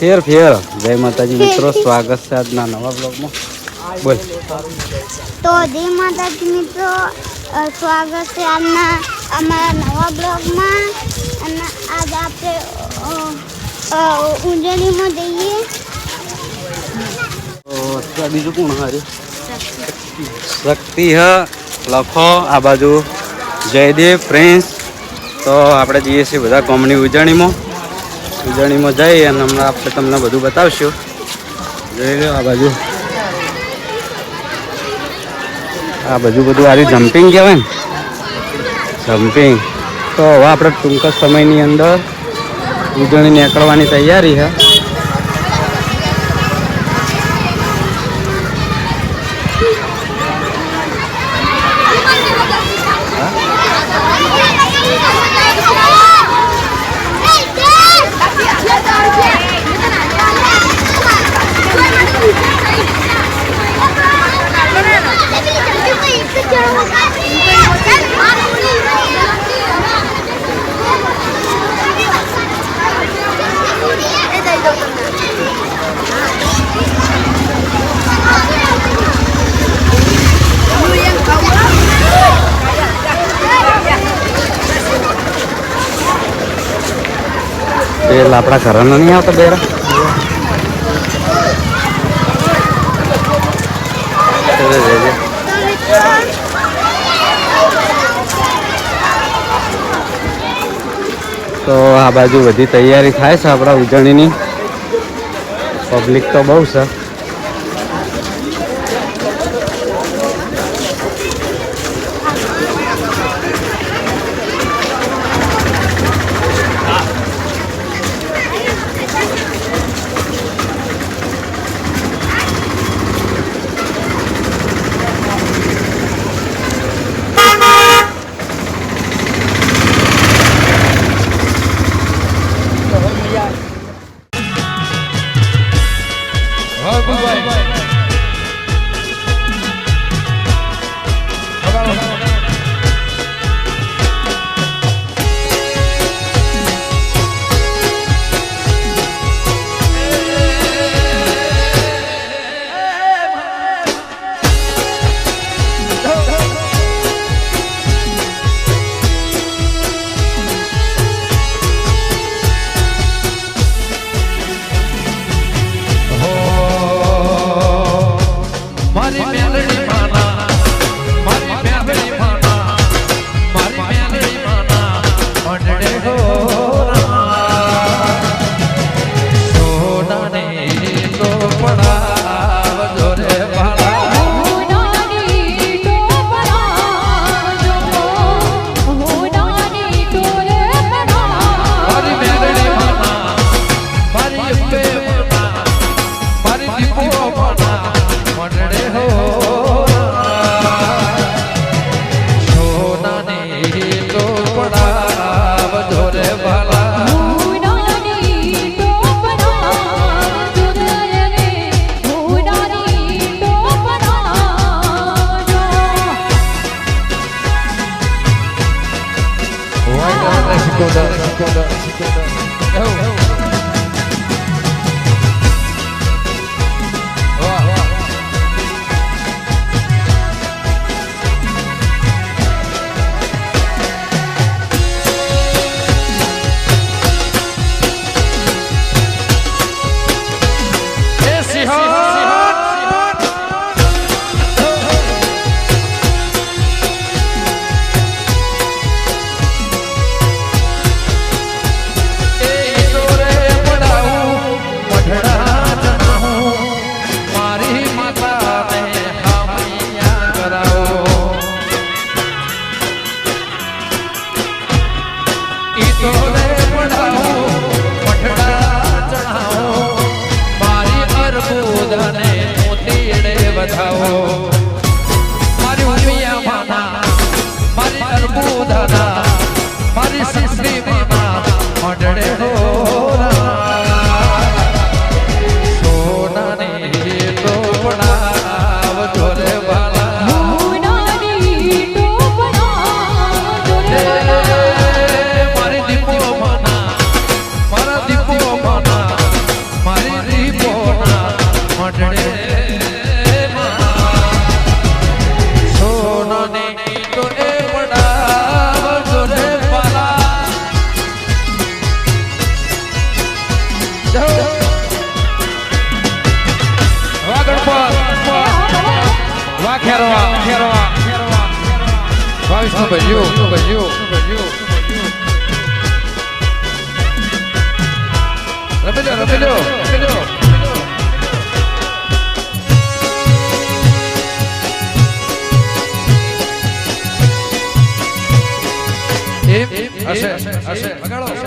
ફેર ફેર. જય માતાજી મિત્રો સ્વાગત છે આજના નવા બ્લોગમાં બોલ. તો જય માતાજી મિત્રો સ્વાગત છે આજના અમારા નવા બ્લોગમાં અને આજ આપણે ઉંજણીમાં જઈએ. બીજું કોણ હાર્યું શક્તિ હ. લખો આ બાજુ. જયદેવ પ્રિન્સ. તો આપણે જઈએ છીએ બધા કોમની ઉજવણીમાં ઉજવણીમાં જઈ અને હમણાં આપણે તમને બધું બતાવશું. જોઈ લો આ બાજુ. આ બધું બધું આજે જમ્પિંગ કહેવાય ને. જમ્પિંગ તો હવે આપણે ટૂંક સમયની અંદર ઉજવણી નીકળવાની તૈયારી છે. તેલ આપણા ઘરનો નહીં આવતો બેરા? તો આ બાજુ બધી તૈયારી થાય છે આપણા ઉજવણીની પબ્લિક તો બહુ છે. 要的 toda ખેરવા ખેરવા બાવીસનું ભજ્યું ભજ્યું ભજ્યું રમેજો રમેજો રમેજો હશે હશે બગાડો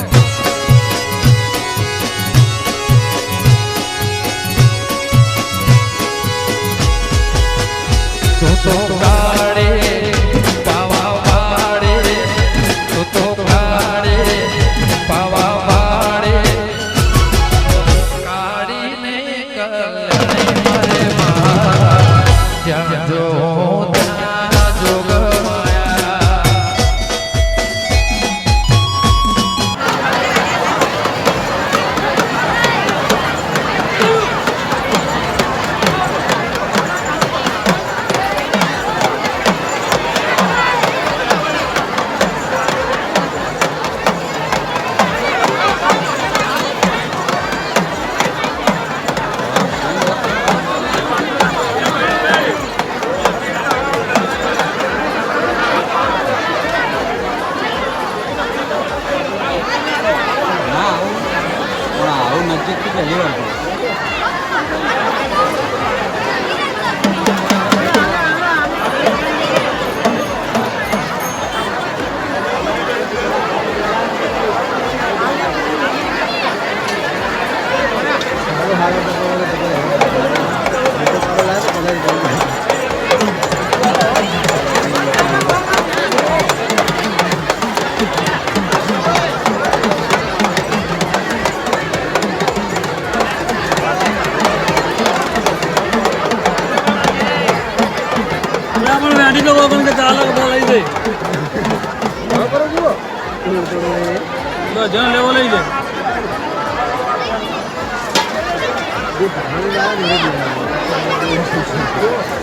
이렇게되어 있. જણ લેવો લઈ જાય Thank એટલે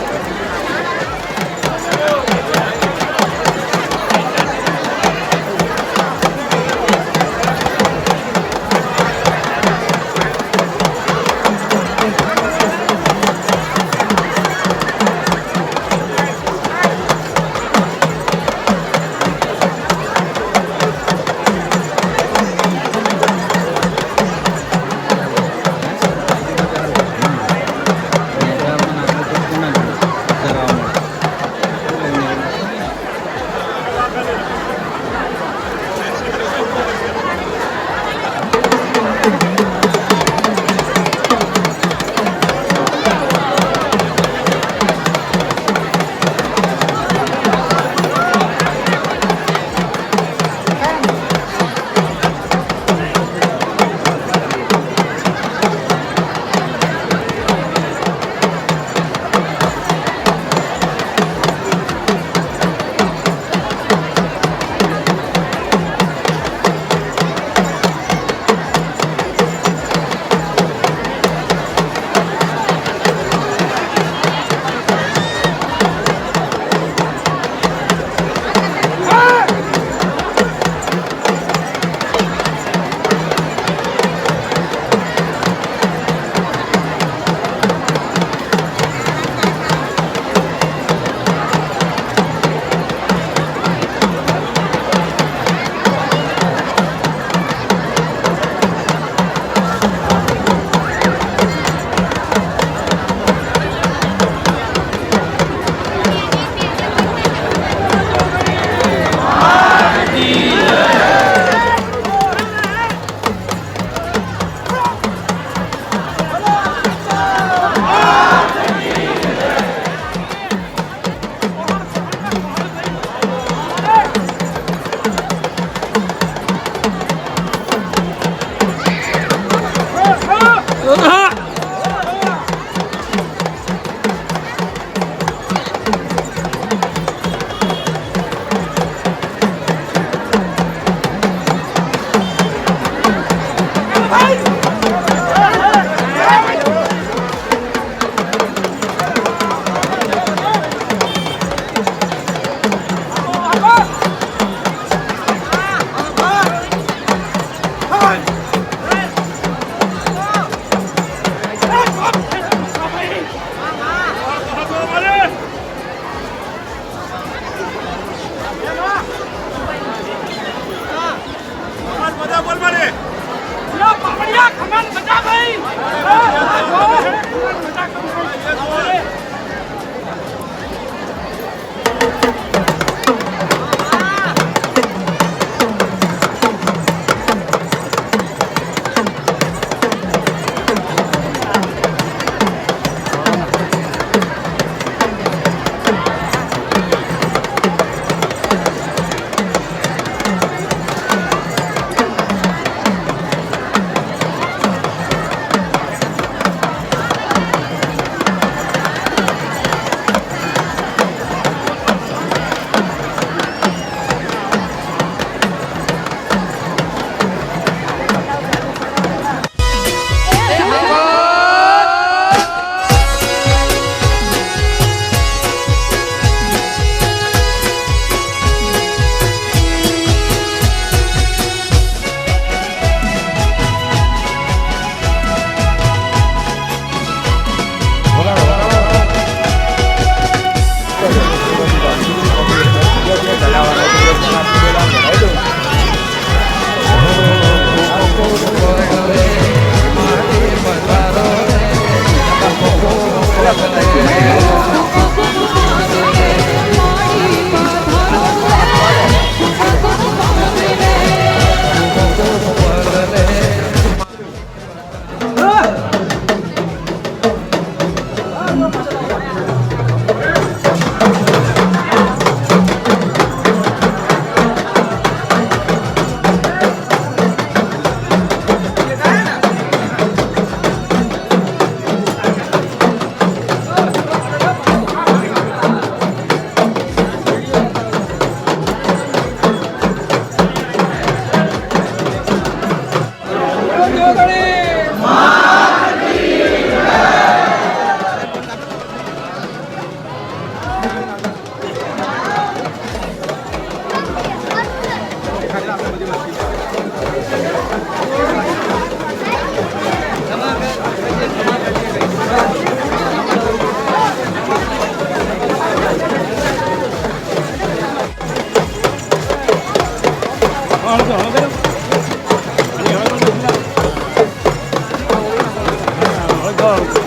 go.